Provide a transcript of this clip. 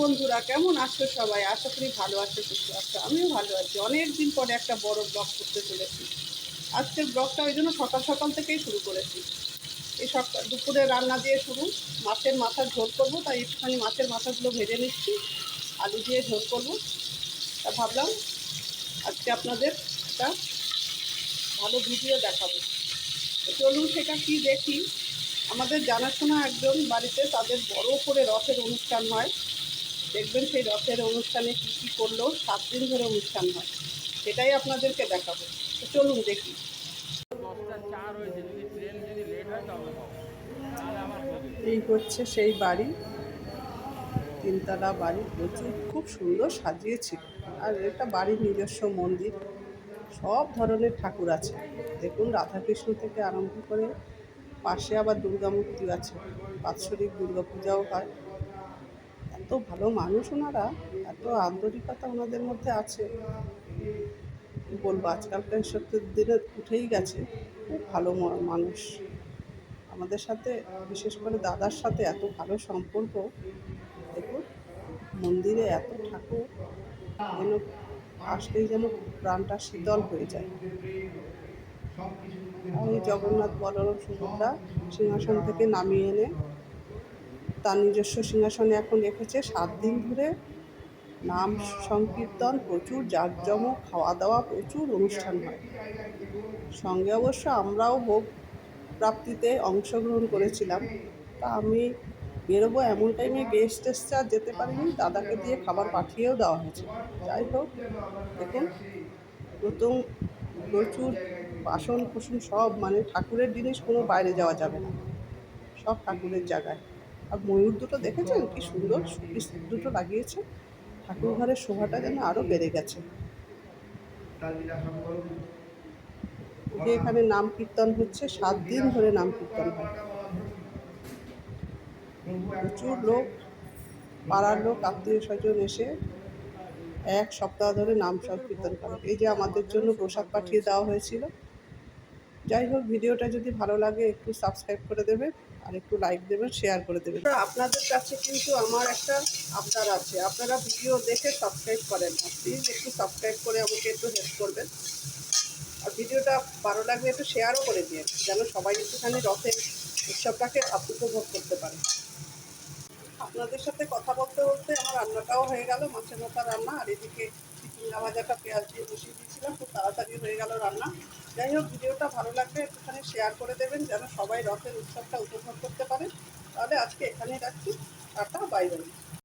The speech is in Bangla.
বন্ধুরা, কেমন আছো সবাই? আশা করি ভালো আছো, সুস্থ আছো। আমিও ভালো আছি। অনেক দিন পরে একটা বড় ব্লগ করতে চলেছি। আজকের ব্লগটা ওই জন্য সকাল সকাল থেকেই শুরু করেছি। এই সকাল দুপুরে রান্না দিয়ে শুরু। মাছের মাথার ঝোল করব, তাই একটুখানি মাছের মাথাগুলো ভেজে নিচ্ছি। আলু দিয়ে ঝোল করব। তা ভাবলাম আজকে আপনাদের একটা ভালো ভিডিও দেখাবো। চলুন সেটা কি দেখি। আমাদের জানাশোনা একজন বাড়িতে তাদের বড় করে রথের অনুষ্ঠান হয়। দেখবেন সেই রথের অনুষ্ঠানে কী কী করল সাত দিন ধরে অনুষ্ঠান হয়। সেটাই আপনাদেরকে দেখাবো। তো চলুন দেখি। এই হচ্ছে সেই বাড়ি। তিনতলা বাড়ি। প্রচুর খুব সুন্দর সাজিয়েছিল আর এটা বাড়ির নিজস্ব মন্দির। সব ধরনের ঠাকুর আছে। দেখুন রাধাকৃষ্ণ থেকে আরম্ভ করে পাশে আবার দুর্গা মূর্তি আছে। বাৎসরিক দুর্গাপূজাও হয়। এত ভালো মানুষ ওনারা, এত আন্তরিকতা ওনাদের মধ্যে আছে। বলব, আজকালকার সত্যের দিনে উঠেই গেছে, খুব ভালো মানুষ। আমাদের সাথে, বিশেষ করে দাদার সাথে এত ভালো সম্পর্ক। দেখুন, মন্দিরে এত ঠাকুর, যেন আসলেই যেন প্রাণটা শীতল হয়ে যায়। এই জগন্নাথ বলরাম সুভদ্রা সিংহাসন থেকে নামিয়ে এনে তার নিজস্ব সিংহাসনে এখন রেখেছে সাত দিন ধরে। নাম সংকীর্তন, প্রচুর জাঁকজমক খাওয়া দাওয়া প্রচুর অনুষ্ঠান হয়। সঙ্গে অবশ্য আমরাও ভোগ প্রাপ্তিতে অংশগ্রহণ করেছিলাম। তা আমি বেরোবো এমন টাইমে গেস্ট এসছে আর যেতে পারিনি। দাদাকে দিয়ে খাবার পাঠিয়েও দেওয়া হয়েছে। যাই হোক, দেখুন, প্রথম প্রচুর বাসন কুসুন সব মানে ঠাকুরের জিনিস কোনো বাইরে যাওয়া যাবে না। সব ঠাকুরের জায়গায়। আর ময়ূর দুটো দেখেছেন? কি সুন্দর দুটো লাগিয়েছে। ঠাকুর ঘরের শোভাটা যেন আরও বেড়ে গেছে। এখানে নাম কীর্তন হচ্ছে, সাত দিন ধরে নাম কীর্তন হয়। প্রচুর লোক, পাড়ার লোক, আত্মীয় স্বজন এসে এক সপ্তাহ ধরে নাম সংকীর্তন করে। এই যে আমাদের জন্য প্রসাদ পাঠিয়ে দেওয়া হয়েছিল। যাই হোক, ভিডিওটা যদি ভালো লাগে, একটু সাবস্ক্রাইব করে দেবে। আর একটু লাইক দেবেন শেয়ার করে দেবেন। আপনাদের কাছে কিন্তু আমার একটা আবদার আছে। আপনারা ভিডিও দেখে সাবস্ক্রাইব করেন। প্লিজ একটু সাবস্ক্রাইব করে আমাকে একটু হেল্প করবেন। আর ভিডিওটা ভালো লাগলে একটু শেয়ারও করে দিন যেন সবাই একটুখানি রথের উৎসবটাকে উপভোগ করতে পারে। আপনাদের সাথে কথা বলতে বলতে আমার রান্নাটাও হয়ে গেল, মাছের মাথা রান্না, আর এদিকে চিংড়া ভাজাটা পেঁয়াজ দিয়ে বসিয়ে দিয়েছিলাম, খুব তাড়াতাড়ি হয়ে গেল রান্না। যাই হোক, ভিডিওটা ভালো লাগলে একটুখানি শেয়ার করে দেবেন, যেন সবাই রথের উৎসবটা উপভোগ করতে পারে। তাহলে আজকে এখানেই রাখছি, টাটা বাইরে বাই